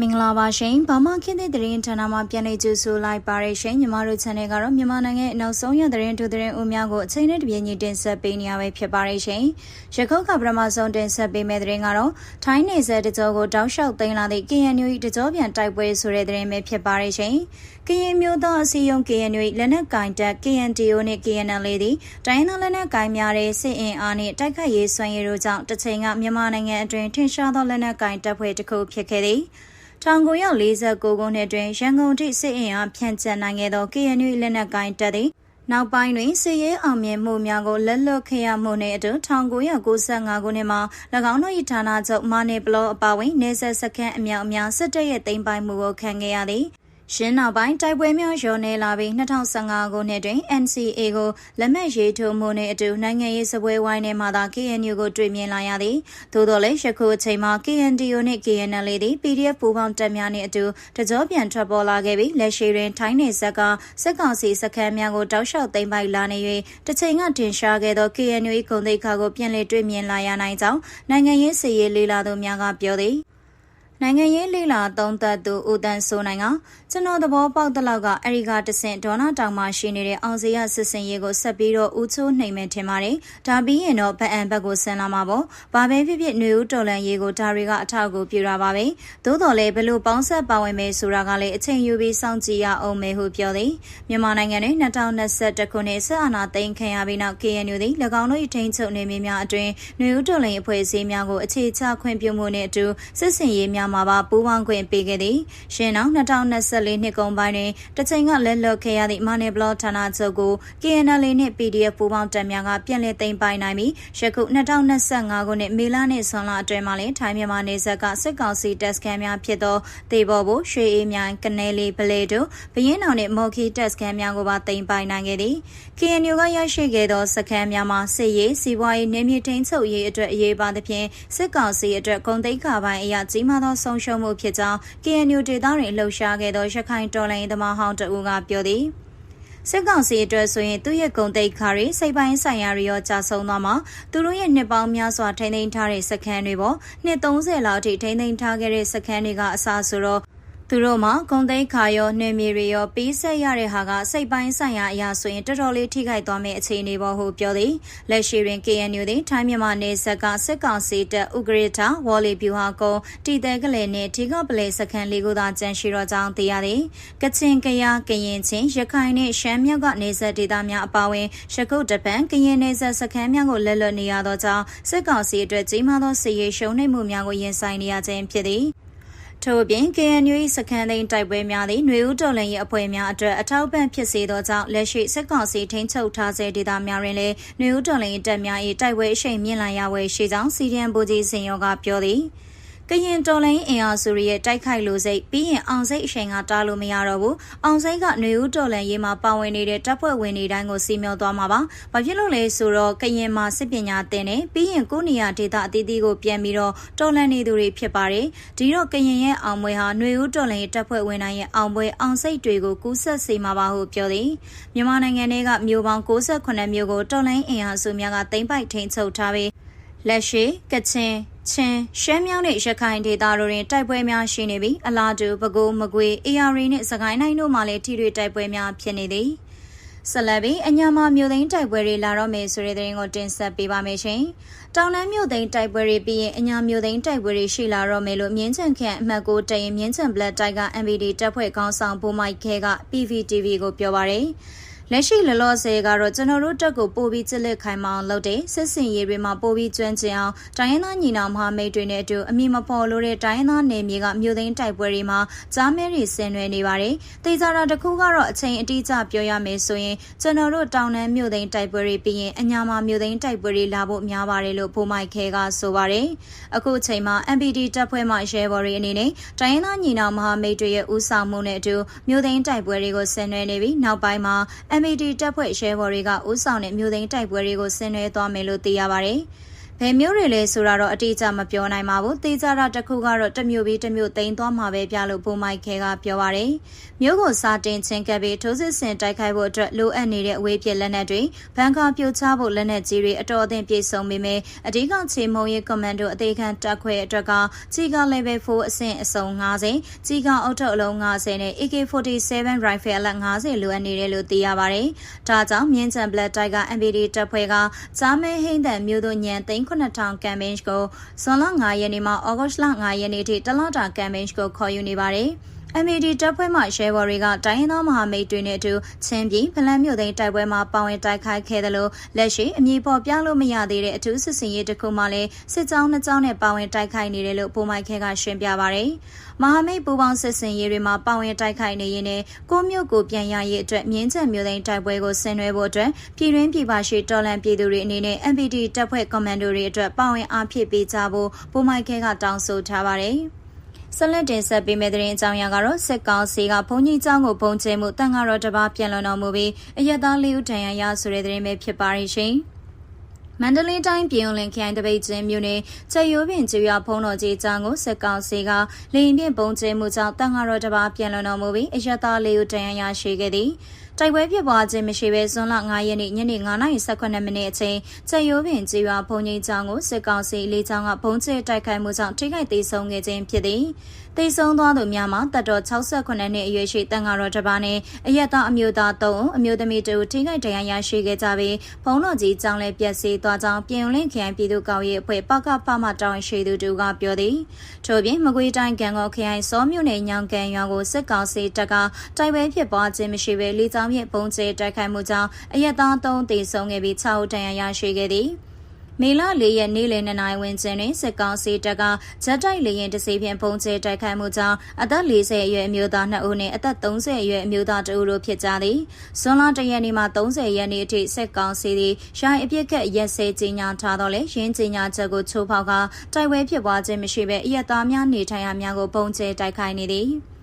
မင်္ဂလာပါရှင်။ဘာမှခင်းတဲ့သတင်းဌာနမှာပြန်လည်ကြိုဆိုလိုက်ပါရရှင်။ညီမတို့ channel ကတော့မြန်မာနိုင်ငံရဲ့နောက်ဆုံးရသတင်းထူသတင်းဦးများကိုအချိန်နဲ့တပြေးညီတင်ဆက်ပေးနေရပဲဖြစ်ပါရရှင်။ရခုတ်ကပရမဆုံးတင်ဆက်ပေးမယ့်သတင်းကတော့ထိုင်းနေဆက်တကြောကိုတောက်လျှောက်သိမ်းလာတဲ့ KNU တကြောပြန်တိုက်ပွဲဆိုတဲ့သတင်းပဲဖြစ်ပါရရှင်။ကရင်မျိုးသားအစည်းအရုံး KNU လက်နက်ကင်တပ် KNDO နဲ့ KNL သည်တိုင်းသားလက်နက်ကင်များတဲ့စစ်အင်အားနဲ့တိုက်ခတ်ရေးစွမ်းရည်တို့ကြောင့်တစ်ချိန်ကမြန်မာနိုင်ငံအတွင်းထင်ရှားသောလက်နက်ကင်တပ်ဖွဲ့တစ်ခုဖြစ်ခဲ့သည်။ 1949ခုနှစ်တွင်ရန်ကုန်ထိစစ်အင်အားဖြန့်ကျက်နိုင်ခဲ့သော KNU လက်နက်ကိုင်တပ်သည်နောက်ပိုင်းတွင်စစ်ရေးအောင်မြင်မှုများကိုလက်လွတ်ခဲ့ရမှုနှင့်အတူ1995ခုနှစ်မှာ၎င်းတို့၏ဌာနချုပ်မာနေဘလော့အပါဝင်နေဆက်စခန်းအမြောက်အများစစ်တပ်ရဲ့သိမ်းပိုက်မှုကိုခံခဲ့ရသည်။ ရှင်းနောက်ပိုင်းတိုက်ပွဲများရောနေလာပြီး2015ခုနှစ်တွင် NCA ကိုလက်မှတ်ရေးထိုးမှုနှင့်အတူနိုင်ငံရေးစပွဲဝိုင်းထဲမှသာ KNU ကိုတွေ့မြင်လာရသည်သို့တော်လည်းယခုအချိန်မှာ KNDO နှင့် KNL သည် PDF ပူးပေါင်းတပ်များနှင့်အတူတကြောပြန်ထွက်ပေါ်လာခဲ့ပြီးလက်ရှိတွင်ထိုင်းနယ်စပ်ကစစ်ကောင်စီစခန်းများကိုတောက်လျှောက်သိမ်းပိုက်လာနေ၍တစ်ချိန်ကတင်ရှားခဲ့သော KNU ၏ဂုဏ်သိက္ခာကိုပြန်လည်တွေ့မြင်လာရနိုင်ကြောင်းနိုင်ငံရေးစည်ရေးလေးလာသူများကပြောသည် နိုင်ငံရေးလှိလာသုံးသက်သူဦးတန်းစိုးနိုင်ကကျွန်တော်သဘောပေါက်တဲ့လောက်ကအဲဒီကတဆင့်ဒေါနာတောင်မှရှိနေတဲ့အောင်စရစစ်စင်ရေးကိုဆက်ပြီးတော့ဦးချိုးနှိမ်မယ်ထင်ပါတယ်။ဒါပြီးရင်တော့ဗအံဘက်ကိုဆင်းလာမှာပေါ့။ဘာပဲဖြစ်ဖြစ်နေဦးတော်လန်ရေးကိုဒါတွေကအထောက်အကူပြုတာပါပဲ။သို့တော်လည်းဘလို့ပေါင်းဆက်ပါဝင်မယ်ဆိုတာကလည်းအချိန်ယူပြီးစောင့်ကြည့်ရအောင်မယ်ဟုပြောသည်။မြန်မာနိုင်ငံတွင်2021ခုနှစ်ဆက်အာဏာသိမ်းခံရပြီးနောက် KNU သည်၎င်းတို့၏ထိန်းချုပ်နေမှုများအတွင်နေဦးတော်လန်အဖွဲ့အစည်းများကိုအခြေချခွင့်ပြုမှုနှင့်အတူစစ်စင်ရေးများမှာပါပူးပေါင်းခွင့်ပေးခဲ့သည်။ရှင်းနောက်2024နှစ်ကုန်ပိုင်းတွင်တချိန်ကလက်လွတ်ခဲ့ရသည့်မာနေဘလော့ဌာနချုပ်ကို KNL နှင့် PDF ပူးပေါင်းတပ်များကပြန်လည်သိမ်းပိုက်နိုင်ပြီးယခု2025ခုနှစ်မေလနှင့်ဇွန်လအတွင်းမှာလည်းထိုင်းမြန်မာနယ်စပ်ကစစ်ကောင်စီတပ်စခန်းများဖြစ်သောတေဘော်ဘိုရွှေအေးမြိုင်ကနေလီပလေတို့ဘရင်တော်နှင့်မော်ခီတပ်စခန်းများကိုပါသိမ်းပိုက်နိုင်ခဲ့သည် KNU ကရရှိခဲ့သောစခန်းများမှာစစ်ရေးစီးပွားရေးနေမြေထိန်ချုပ်ရေးအတွက်အရေးပါသဖြင့်စစ်ကောင်စီအတွက်ဂုံတိတ်ခါပိုင်းအရာကြီးမားသောဆုံးရှုံးမှုဖြစ်ကြောင်း KNU ဒေသတွင်လှုပ်ရှားခဲ့သောရခိုင်တော်လှန်ရေးသမားဟောင်းတဦးကပြောသည်စစ်ကောင်စီအတွက်ဆိုရင်သူ့ရဲ့ဂုံတိတ်ခါတွေစိတ်ပိုင်းဆိုင်ရာတွေရောကြာဆုံးသွားမှာသူတို့ရဲ့နှစ်ပေါင်းများစွာထိန်းသိမ်းထားတဲ့စခန်းတွေပေါ့နှစ်30လောက်အထိထိန်းသိမ်းထားခဲ့တဲ့စခန်းတွေကအစားဆိုတော့ သူတို့မှာဂုံသိန်းခါရောနှွေမြေတွေရောပေးဆက်ရတဲ့ဟာကစိတ်ပိုင်းဆိုင်ရာအရာဆိုရင်တော်တော်လေးထိခိုက်သွားမယ့်အခြေအနေပေါ်ဟုပြောသည်လက်ရှိတွင် KNU သည်ထိုင်းမြန်မာနယ်စပ်ကစစ်ကောင်စီတပ်ဥဂရထဝေါ်လီဗျူဟာကုန်းတီတဲကလေးနှင့်ထိကပလေစခန်းလေးခုသာကျန်ရှိတော့ကြောင်းသိရသည်ကချင်ကရကရင်ချင်းရခိုင်နှင့်ရှမ်းမြောက်ကနေဆက်ဒေသများအပါအဝင်ရှကုတ်တပန်ကရင်နယ်စပ်စခန်းများကိုလက်လွတ်နေရသောကြောင့်စစ်ကောင်စီအတွက်ကြီးမားသောစစ်ရေးရှုံးနိမ့်မှုများကိုရင်ဆိုင်နေရခြင်းဖြစ်သည် ထို့အပြင် KNU ၏စခန်းသိမ်းတိုက်ပွဲများသည်ຫນွေဦးတော်လှန်ရေးအဖွဲ့များအတွက်အထောက်ပံ့ဖြစ်စေသောကြောင့်လက်ရှိစစ်ကောင်စီထိန်းချုပ်ထားစေဒေသများတွင်လည်းຫນွေဦးတော်လှန်ရေးတပ်များ၏တိုက်ပွဲအရှိန်မြင့်လာရဝယ်ရှိကြောင်းစီဒီအမ်ဘူကြီးစင်ရောကပြောသည်။ ကရင်တော်လိုင်းအင်အားစုရဲ့တိုက်ခိုက်လို့စိတ်ပြီးရင်အောင်စိတ်အချိန်ကတားလို့မရတော့ဘူးအောင်စိတ်ကຫນွေဦးတော်လန်ရေးမှာပါဝင်နေတဲ့တပ်ဖွဲ့ဝင်တွေတိုင်းကိုစီမျောသွားမှာပါဘာဖြစ်လို့လဲဆိုတော့ကရင်မှာစစ်ပညာသင်နေပြီးရင်ကိုနေရဒေတာအသီးသီးကိုပြန်ပြီးတော့တော်လန်နေသူတွေဖြစ်ပါတယ်ဒီတော့ကရင်ရဲ့အောင်ပွဲဟာຫນွေဦးတော်လန်ရေးတပ်ဖွဲ့ဝင်တိုင်းရဲ့အောင်ပွဲအောင်စိတ်တွေကိုကူးဆက်စေမှာပါဟုပြောသည်မြန်မာနိုင်ငံကမြို့ပေါင်း68မြို့ကိုတော်လန်အင်အားစုများကသိမ်းပိုက်ထိန်းချုပ်ထားပြီးလက်ရှိကချင် ချင်းရှမ်းမြောက်နဲ့ရခိုင်ဒေသတို့တွင်တိုက်ပွဲများရှိနေပြီးအလားတူပဲခူးမကွေးအေရီနှင့်စကိုင်းတိုင်းတို့မှလည်းထိတွေ့တိုက်ပွဲများဖြစ်နေသည်ဆက်လက်ပြီးအညာမမြို့သိမ်းတိုက်ပွဲတွေလာတော့မယ်ဆိုတဲ့သတင်းကိုတင်ဆက်ပေးပါမယ်ရှင်။တောင်တန်းမြို့သိမ်းတိုက်ပွဲတွေပြီးရင်အညာမြို့သိမ်းတိုက်ပွဲတွေရှိလာတော့မယ်လို့မြင်းချန်ခန့်အမှတ်ကိုတရင်မြင်းချန်ဘလက်တိုက်က MVD တပ်ဖွဲ့ခေါင်းဆောင်ဘိုမိုက်ခဲက PVTV ကိုပြောပါရယ်။ လက်ရှိလောလောဆယ်ကတော့ကျွန်တော်တို့တက်ကိုပို့ပြီးကြစ်လက်ခိုင်မအောင်လုပ်တဲ့စစ်စင်ရေးတွေမှာပို့ပြီးကျွမ်းကျင်အောင်တိုင်းရင်းသားညီနောင်မဟာမိတ်တွေနဲ့အတူအမိမဖော်လို့တဲ့တိုင်းရင်းသားနယ်မြေကမြို့သိမ်းတိုက်ပွဲတွေမှာကြားမဲတွေဆင်နွှဲနေပါတယ်။တေချာတာတစ်ခုကတော့အချိန်အတိအကျပြောရမယ်ဆိုရင်ကျွန်တော်တို့တောင်တန်းမြို့သိမ်းတိုက်ပွဲတွေပြီးရင်အညာမှာမြို့သိမ်းတိုက်ပွဲတွေလာဖို့များပါတယ်လို့ဖိုးမိုက်ခဲကဆိုပါတယ်။အခုအချိန်မှာ MPD တပ်ဖွဲ့မှရဲဘော်တွေအနေနဲ့တိုင်းရင်းသားညီနောင်မဟာမိတ်တွေရဲ့ဦးဆောင်မှုနဲ့အတူမြို့သိမ်းတိုက်ပွဲတွေကိုဆင်နွှဲနေပြီးနောက်ပိုင်းမှာ MPD တပ်ဖွဲ့ရဲဘော်တွေကဦးဆောင်တဲ့မြို့သိမ်းတိုက်ပွဲတွေကိုဆင်နွှဲသွားမယ်လို့သိရပါတယ်။ ဘယ်မျိုးတွေလဲဆိုတာတော့အတိအကျမပြောနိုင်ပါဘူး။တေးကြတာတစ်ခုကတော့တစ်မျိုးပြီးတစ်မျိုးတိန်သွားမှာပဲပြလို့ပုံမိုက်ခဲကပြောပါရယ်။မျိုးကိုစာတင်ချင်းကပ်ပြီးထိုးစစ်ဆင်တိုက်ခိုက်ဖို့အတွက်လိုအပ်နေတဲ့အဝေးပြလက်နက်တွေဘန်ကာပြိုချဖို့လက်နက်ကြီးတွေအတော်အသင့်ပြည့်စုံပေမဲ့အဓိကချေမုံရေးကွန်မန်ဒိုအသေးခံတပ်ခွဲအတွက်ကကြီးက level 4အဆင့်အစုံ90ကြီးကအုတ်ထုပ်အလုံး90နဲ့ AK47 rifle အလက်90လိုအပ်နေတယ်လို့သိရပါတယ်။ဒါကြောင့်မြင်းချံ Black Tiger MPD တပ်ဖွဲ့ကကြားမဲဟိမ့်တဲ့မြို့တို့ညံသိန်း9000 campaign ကိုဇွန်လ9ရက်နေ့မှဩဂုတ်လ9ရက်နေ့ထိတလတာ campaign ကိုခေါ်ယူနေပါတယ်။ MAD တပ်ဖွဲ့မှရဲဘော်တွေကတိုင်းရင်းသားမဟာမိတ်တွေနဲ့အတူချင်းပြည်ဖလန်းမြို့သိမ်းတိုက်ပွဲမှာပါဝင်တိုက်ခိုက်ခဲ့တယ်လို့လက်ရှိအမည်ပေါ်ပြလို့မရသေးတဲ့အထူးစစ်စင်ရေးတစ်ခုမှလည်းစစ်ကြောင်းနှစ်ကြောင်းနဲ့ပါဝင်တိုက်ခိုက်နေတယ်လို့ပုံမိုက်ခဲကရှင်းပြပါရယ်မဟာမိတ်ပူးပေါင်းစစ်စင်ရေးတွေမှာပါဝင်တိုက်ခိုက်နေရင်းနဲ့ကိုမျိုးကိုပြန်ရရေးအတွက်မြင်းချက်မျိုးသိမ်းတိုက်ပွဲကိုဆင်နွှဲဖို့အတွက်ပြည်တွင်းပြည်ပရှိတော်လန်ပြည်သူတွေအနေနဲ့ MPD တပ်ဖွဲ့ကွန်မန်ဒိုတွေအတွက်ပါဝင်အားဖြည့်ပေးကြဖို့ပုံမိုက်ခဲကတောင်းဆိုထားပါတယ်။ ဆက်လက်တင်ဆက်ပေးမယ့်သတင်းအကြောင်းအရာကတော့စစ်ကောင်စီကဘုံကြီးကျောင်းကိုပုံကျဲမှုတန်ဃာတော်တစ်ပါးပြန်လွန်တော်မူပြီးအယက်သားလေးဦးတန်ရရဆိုတဲ့သတင်းပဲဖြစ်ပါရဲ့ရှင်။မန္တလေးတိုင်းပြည်ုံလင်ခရိုင်တပိတ်ချင်းမြို့နယ်ချက်ရိုးပင်ကျွော်ဖုံးတော်ကြီးကျောင်းကိုစစ်ကောင်စီကလေရင်ဖြင့်ပုံကျဲမှုကြောင့်တန်ဃာတော်တစ်ပါးပြန်လွန်တော်မူပြီးအယက်သားလေးဦးတန်ရရရှိခဲ့သည်။ တိုက်ပွဲဖြစ်ပွားခြင်းမရှိဘဲဇွန်လ9ရက်နေ့ညနေ9:18မိနစ်အချိန်ချက်ရိုးပင်ကြေးရွာဘုံကြီးကျောင်းကိုစစ်ကောင်စီလေးချောင်းကဘုံကျဲတိုက်ခိုက်မှုကြောင့်ထိခိုက်ဒေဆုံးခဲ့ခြင်းဖြစ်သည်။ ဒေဆုံးသွားသူများမှာတပ်တော်68နှစ်အရွယ်ရှိတန်ဃာတော်တစ်ပါးနဲ့အရက်သားအမျိုးသား3ဦးအမျိုးသမီး2ဦးထိခိုက်ဒဏ်ရာရရှိခဲ့ကြပြီးဘုံတော်ကြီးကျောင်းလည်းပျက်စီးသွားကြောင်းပြည်ုံလင့်ခရိုင်ပြည်သူ့ကောက်ရေးအဖွဲ့ပကဖမှတောင်းရှိသူတို့ကပြောသည်။ထို့ပြင်မကွေးတိုင်းကံကောက်ခရိုင်စောမြို့နယ်ညောင်ကန်ရွာကိုစစ်ကောင်စီတပ်ကတိုက်ပွဲဖြစ်ပွားခြင်းမရှိဘဲလေးချောင်းဖြင့်ပုံကျဲတိုက်ခိုက်မှုကြောင့်အရက်သား3သေဆုံးခဲ့ပြီး6ဦးဒဏ်ရာရရှိခဲ့သည် မေလ၄ရက်နေ့လယ်2နာရီဝန်းကျင်တွင်စစ်ကောင်စီတပ်ကဂျက်တိုက်လေယာဉ်တစ်စီးဖြင့်ပုံကျဲတိုက်ခိုက်မှုကြောင့်အသက်40အရွယ်အမျိုးသား2ဦးနှင့်အသက်30အရွယ်အမျိုးသား2ဦးတို့ဖြစ်ကြသည်။ဇွန်လ1ရက်နေ့မှ30ရက်နေ့အထိစစ်ကောင်စီသည်ရိုင်းအပြစ်ကရက်စဲကြီးညာထားတော့လေရင်းကြီးညာချက်ကိုချိုးဖောက်ကတိုက်ပွဲဖြစ်ပွားခြင်းမရှိဘဲအရက်သားများနေထိုင်ရာများကိုပုံကျဲတိုက်ခိုက်နေသည်။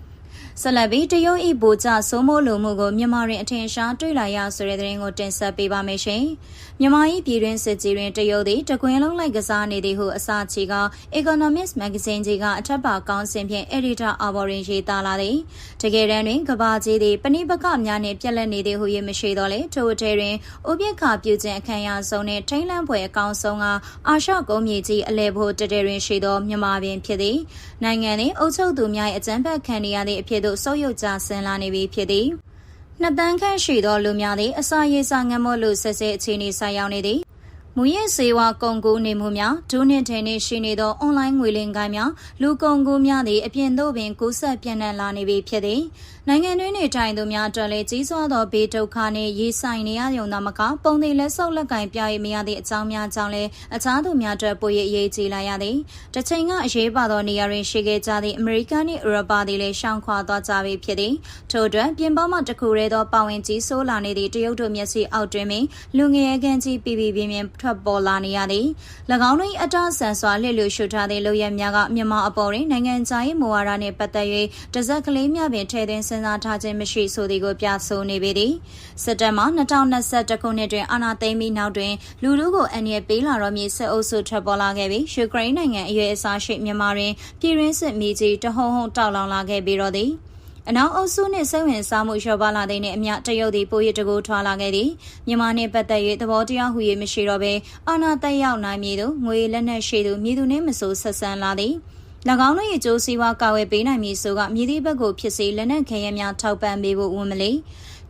ဆက်လက်ပြီးတရုတ်ဤဗိုလ်ချစိုးမိုးလိုမှုကိုမြန်မာရင်အထင်ရှားတွေ့လာရဆိုတဲ့သတင်းကိုတင်ဆက်ပေးပါမယ်ရှင်။မြန်မာ၏ပြည်တွင်းစစ်ကြီးတွင်တရုတ်သည်တကွင်းလုံးလိုက်ကစားနေသည်ဟုအစချီက Economist Magazine ကြီးကအထက်ပါကောင်းစင်ဖြင့် Editor အဘော်ရင်ရေးသားလာသည်။တကယ်တမ်းတွင်ကဘာကြီးသည်ပဏိပကများနှင့်ပြက်လက်နေသည်ဟု၍မရှိတော့လေထို့အထဲတွင်ဥပိ္ပခပြုခြင်းအခမ်းအရာဆုံးနှင့်ထိန်းလန့်ဖွယ်အကောင်ဆုံးကအာရှကုန်းမြေကြီးအလဲဖို့တတဲတွင်ရှိသောမြန်မာပင်ဖြစ်သည်။နိုင်ငံသည်အုပ်ချုပ်သူများ၏အကြမ်းဖက်ခံရသည့်အဖြစ်သို့ဆုပ်ယုပ်ကြဆင်းလာနေပြီဖြစ်သည်နှစ်တန်းခန့်ရှိသောလူများသည်အစာရေးစာငတ်မို့လို့ဆက်ဆက်အခြေအနေဆိုင်ရောက်နေသည် မူရဲစေဝါကုန်ကူးနေမှုများဒုနှစ်ထဲနှင့်ရှိနေသောအွန်လိုင်းငွေလင်ကိုင်းများလူကုန်ကူးများသည့်အပြင်သို့ပင်ကူးဆက်ပြန့်နှံ့လာနေပြီဖြစ်သည်နိုင်ငံတွင်းနေထိုင်သူများအတွက်လည်းကြီးစွာသောဘေးဒုက္ခနှင့်ရေးဆိုင်နေရရုံသာမကပုံသေးလက်ဆုပ်လက်ကင်ပြရမရသည့်အကြောင်းများကြောင့်လည်းအခြားသူများအတွက်ပို၍အရေးကြီးလာရသည်တချိန်ကအရေးပါသောနေရာတွင်ရှိခဲ့ကြသည့်အမေရိကန်နှင့်ဥရောပသည်လည်းရှောင်ခွာသွားကြပြီဖြစ်သည်ထို့အတွက်ပြင်ပမှတစ်ခုတည်းသောပါဝင်ကြီးဆိုးလာနေသည့်တရုတ်တို့မျက်စိအောက်တွင်ပင်လူငယ်ကန်ကြီးပြည်ပြည်ပြင်းပြင်းထွက်ပေါ်လာနေရသည်၎င်းတို့၏အတဆန်စွာလှည့်လျရှုထားသည့်လူရဲများကမြန်မာအပေါ်တွင်နိုင်ငံခြားရေးမူဝါဒနှင့်ပတ်သက်၍တစက်ကလေးများပင်ထည့်သွင်းစဉ်းစားထားခြင်းမရှိဆိုသည်ကိုပြဆိုနေပေသည်စစ်တပ်မှ2021ခုနှစ်တွင်အာဏာသိမ်းပြီးနောက်တွင်လူလူကိုအန်ရပေးလာတော့မည်စစ်အုပ်စုထွက်ပေါ်လာခဲ့ပြီးယူကရိန်းနိုင်ငံအရွယ်အစားရှိမြန်မာတွင်ပြည်ရင်းစစ်မီကြီးတဟုံဟုံတောက်လောင်လာခဲ့ပြီးတော့သည် အနောက်အုပ်စုနှင့်စိတ်ဝင်စားမှုလျော့ပါလာတဲ့နှင့်အမျှတရုတ်သည်ပိုရတကူထွာလာခဲ့သည်မြန်မာနှင့်ပတ်သက်၍သဘောတရားဟူ၍မရှိတော့ဘဲအာဏာတက်ရောက်နိုင်မည်သို့ငွေလက်နက်ရှိသူမြည်သူနှင့်မဆိုဆက်ဆံလာသည်၎င်းတို့၏ကြိုးစည်းဝါကာဝယ်ပေးနိုင်မည်ဆိုကမြည်သည့်ဘက်ကိုဖြစ်စေလက်နက်ခဲယမ်းများထောက်ပံ့ပေးဖို့ဝန်မလီ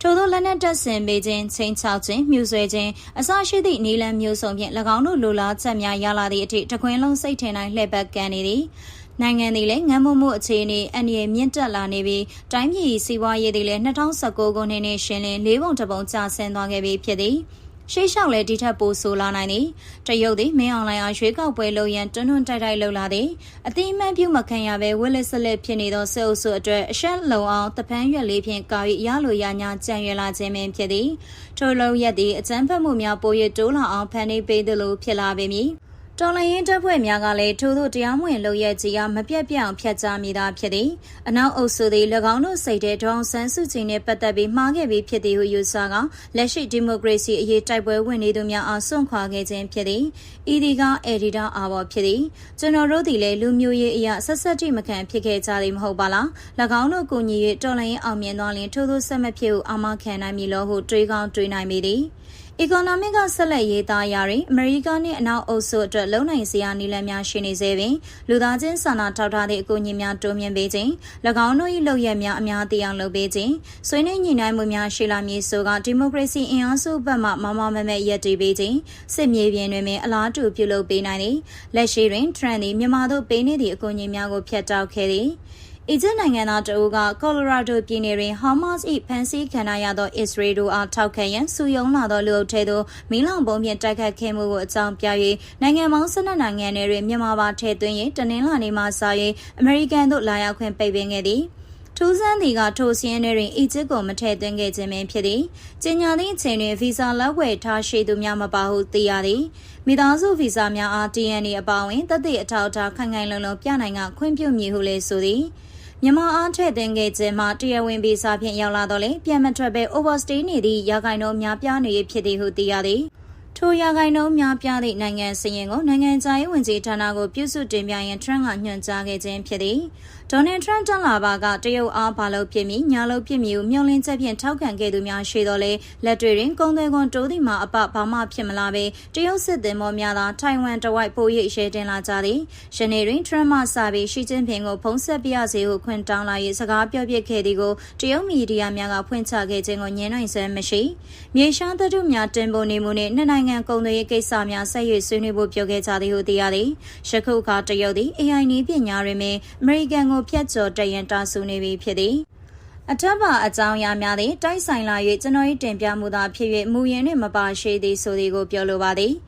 ထို့သောလက်နက်တပ်ဆင်ပေးခြင်းချင်းချောက်ခြင်းမြူဆွဲခြင်းအစရှိသည့်နီလန်မျိုးစုံဖြင့်၎င်းတို့လိုလားချက်များရလာသည့်အထိတခွင်းလုံးစိတ်ထင်တိုင်းလှည့်ပတ်ကန်နေသည် နိုင်ငံသည်လည်းငမ်းမှုမှုအခြေအနေအန္တရာယ်မြင့်တက်လာနေပြီးတိုင်းပြည်စီးပွားရေးသည်လည်း2019ခုနှစ်နှင့်ရှင်လင်း၄ပုံတပုံကျဆင်းသွားခဲ့ပြီဖြစ်သည်။ရှေ့လျှောက်လဲဒီထက်ပိုဆိုလာနိုင်သည်တရုတ်သည်မင်းအွန်လိုင်းအားရွေးကောက်ပွဲလုပ်ရန်တွန်းတွန်းတိုက်တိုက်လှုပ်လာသည်အတိအမှန်ပြုမခံရဘဲဝက်လက်ဆက်လက်ဖြစ်နေသောစေအုပ်စုအတွက်အရှက်လုံအောင်တပန်းရွက်လေးဖြင့်ကာ၍ရလိုရညာကြံရွယ်လာခြင်းပင်ဖြစ်သည်ထိုလုံရက်သည်အကျန်းဖက်မှုများပို၍တိုးလာအောင်ဖန်တီးပေးသလိုဖြစ်လာပေမည် တော်လရင်တပ်ဖွဲ့များကလည်းထို့သောတရားမဝင်လုပ်ရက်ကြီးအားမပြတ်ပြတ်အောင်ဖျက်ချမိတာဖြစ်သည်အနောက်အုပ်စုသည်၎င်းတို့စိတ်တဲ့ဒေါအောင်ဆန်းစုကြည်နှင့်ပတ်သက်ပြီးမှားခဲ့ပြီးဖြစ်သည်ဟုယူဆကလက်ရှိဒီမိုကရေစီအရေးတိုက်ပွဲဝင်နေသူများအားစွန့်ခွာခဲ့ခြင်းဖြစ်သည်ဤဒီကအက်ဒီတာအာဘော်ဖြစ်သည်ကျွန်တော်တို့သည်လည်းလူမျိုးရေးအရာဆက်ဆက်တိမခံဖြစ်ခဲ့ကြသည်မဟုတ်ပါလား၎င်းတို့ကိုညီ၍တော်လရင်အောင်မြင်သွားလျင်ထို့သောဆက်မဖြစ်ဟုအာမခံနိုင်မည်လို့ဟုတွေးကောင်းတွေးနိုင်မိသည် economic ကဆက်လက်ရေးသားရာတွင်အမေရိကန်နှင့်အနောက်အုပ်စုအတွက်လုံနိုင်စရာနည်းလမ်းများရှိနေစေပင်လူသားချင်းစာနာထောက်ထားသည့်အကူအညီများတိုးမြှင့်ပေးခြင်း၎င်းတို့၏လုပ်ရများအများသိအောင်လုပ်ပေးခြင်းဆွေးနွေးညှိနှိုင်းမှုများရှိလာမည်ဆိုကဒီမိုကရေစီအင်အားစုဘက်မှမမမမဲရက်တည်ပေးခြင်းစစ်မြေပြင်တွင်ပင်အလားတူပြုလုပ်ပေးနိုင်သည်လက်ရှိတွင် trend သည်မြန်မာတို့ပေးနေသည့်အကူအညီများကိုဖျက်တောက်ခဲ့သည် အီဂျစ်နိုင်ငံသားတအူးကကော်လိုရာဒိုပြည်နယ်တွင်ဟာမတ်စ်၏ဖန်ဆီးခံရသောအစ္စရေးတို့အားထောက်ခံရန်စူယုံလာသောလူအုပ်ထဲသို့မီးလောင်ပုံဖြင့်တိုက်ခတ်ခဲ့မှုကိုအကြောင်းပြ၍နိုင်ငံပေါင်း၁၂နိုင်ငံတွင်မြန်မာပါထည့်သွင်း၍တနင်္လာနေ့မှစ၍အမေရိကန်သို့လာရောက်ခွင့်ပိတ်ပင်ခဲ့သည်ထူးဆန်းသည်ကထိုစီရင်တွင်အီဂျစ်ကိုမထည့်သွင်းခဲ့ခြင်းပင်ဖြစ်သည်။ကျညာသည့်အချိန်တွင်ဗီဇာလက်ဝယ်ထားရှိသူများမပါဟုသိရသည်။မိသားစုဗီဇာများအား DNA အပါအဝင်တသက်အထောက်အထားခိုင်ခိုင်လုံလုံပြနိုင်ကခွင့်ပြုမည်ဟုလည်းဆိုသည်။ မြန်မာအားထည့်သွင်းခဲ့ခြင်းမှာတရားဝင်ဗီဇာဖြင့်ရောက်လာတော့လေပြန်မထွက်ပဲ overstay နေသည့်ရာဂိုင်နှုန်းများပြားနေဖြစ်သည်ဟုသိရသည်ထိုရာဂိုင်နှုန်းများပြားသည့်နိုင်ငံစည်ရင်ကိုနိုင်ငံခြားရေးဝန်ကြီးဌာနကိုပြုစုတင်ပြရန်ထရန့်ကညွှန်ကြားခဲ့ခြင်းဖြစ်သည် ဒေါ်နယ်ထရန့်တက်လာပါကတရုတ်အားဘာလို့ဖြစ်မီညာလို့ဖြစ်မီကိုမျှော်လင့်ချက်ဖြင့်ထောက်ခံခဲ့သူများရှိတော့လေလက်တွေတွင်ကုန်းသွဲကွန်တိုးသည်မှာအပဘာမှဖြစ်မလာပဲတရုတ်စစ်သည်မောများသာထိုင်ဝမ်တဝိုက်ပို၍ရဲတင်လာကြသည်ယနေ့တွင်ထရန့်မှစပြီးရှီကျင်းပင်ကိုဖုံးဆက်ပြရစေဟုခွင့်တောင်းလာ၍စကားပြောပြခဲ့သည်ကိုတရုတ်မီဒီယာများကဖွင့်ချခဲ့ခြင်းကိုညှင်းနိုင်စဲမရှိမြေရှားသတ္တုများတင်ပို့နေမှုနှင့်နှစ်နိုင်ငံကုန်သွယ်ရေးကိစ္စများဆက်ရွေ့ဆွေးနွေးဖို့ပြောခဲ့ကြသည်ဟုသိရသည်ယခုအခါတရုတ်သည် AI နည်းပညာတွင်အမေရိကန်ကိုဖျက်ကျော်တရန်တာဆူနေပြီဖြစ်သည်အထက်ပါအကြောင်းအရာများသည်တိုက်ဆိုင်လာ၍ကျွန်တော်၏တင်ပြမှုသာဖြစ်၍မူရင်းနှင့်မပါရှိသည်ဆိုသည်ကိုပြောလိုပါသည်။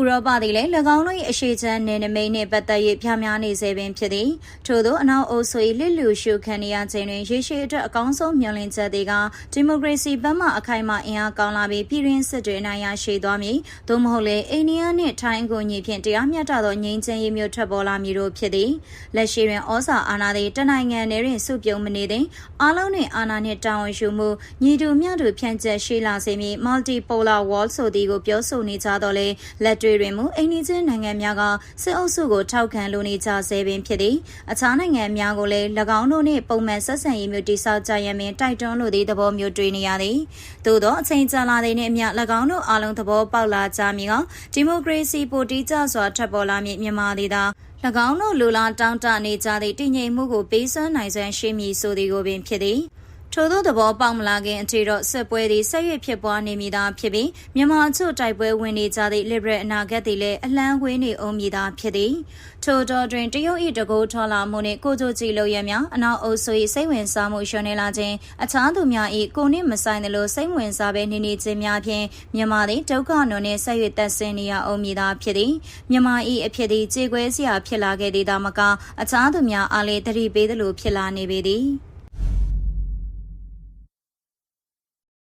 ဥရောပသည်လည်း၎င်းတို့၏အရှိချမ်းနယ်နိမိတ်နှင့်ပတ်သက်၍ပြများနေစေပင်ဖြစ်သည်ထို့သောအနောက်အိုးဆို၏လစ်လူရှုခံနေရခြင်းတွင်ရေရှည်အတွက်အကောင်းဆုံးမျှော်လင့်ချက်သည်ကဒီမိုကရေစီဘက်မှအခိုင်အမာအင်အားကောင်းလာပြီးပြည်တွင်းစစ်တွေအနိုင်ရရှိသွားမည်သို့မဟုတ်လေအိန္ဒိယနှင့်ထိုင်းကိုညီဖြင့်တရားမျှတသောငြိမ်းချမ်းရေးမျိုးထွက်ပေါ်လာမည်တို့ဖြစ်သည်လက်ရှိတွင်ဩဇာအာဏာသည်တနိုင်ငံနယ်တွင်စုပြုံမနေသည်အားလုံးတွင်အာဏာနှင့်တာဝန်ယူမှုညီတူမျှတူဖြန့်ကျက်ရှိလာစေမည် multipolar world ဆိုသည်ကိုပြောဆိုနေကြတော့လေလက်တွေတွင်မူအိန္ဒိချင်းနိုင်ငံများကစစ်အုပ်စုကိုထောက်ခံလိုနေကြဆဲပင်ဖြစ်သည်အခြားနိုင်ငံများကိုလည်း၎င်းတို့နှင့်ပုံမှန်ဆက်ဆံရေးမျိုးတိစောက်ကြရမင်းတိုက်တွန်းလိုသည့်သဘောမျိုးတွေ့နေရသည်သို့သောအချိန်ကြာလာတဲ့နှင့်အမျှ၎င်းတို့အားလုံးသဘောပေါက်လာကြမည်ကဒီမိုကရေစီပိုတီးကျစွာထပ်ပေါ်လာမည်မြန်မာသည်သာ၎င်းတို့လူလာတောင်းတနေကြသည့်တည်ငြိမ်မှုကိုပေးစွမ်းနိုင်စွမ်းရှိမည်ဆိုသည်ကိုပင်ဖြစ်သည် ထို့သောသဘောပေါက်မလာခင်အထိတော့စစ်ပွဲသည်ဆက်ရွက်ဖြစ်ပွားနေမိသားဖြစ်ပြီးမြန်မာအချို့တိုက်ပွဲဝင်နေကြသည့် liberal အနာဂတ်သည်လည်းအလံဝေးနေအောင်မိသားဖြစ်သည်ထို့တော်တွင်တရုတ်၏တကိုးထော်လာမှုနှင့်ကိုကြိုကြည်လို့ရများအနောက်အုပ်စု၏စိတ်ဝင်စားမှုရှောင်နေလာခြင်းအခြားသူများ၏ကိုနှင့်မဆိုင်သလိုစိတ်ဝင်စားပဲနေနေခြင်းများဖြင့်မြန်မာသည်ဒုက္ခနုံနှင့်ဆက်ရွက်သက်ဆင်းနေရအောင်မိသားဖြစ်သည်မြန်မာ၏အဖြစ်သည်ကြေကွဲစရာဖြစ်လာခဲ့သည်သာမကအခြားသူများအားလည်းတတိပေးသလိုဖြစ်လာနေပေသည်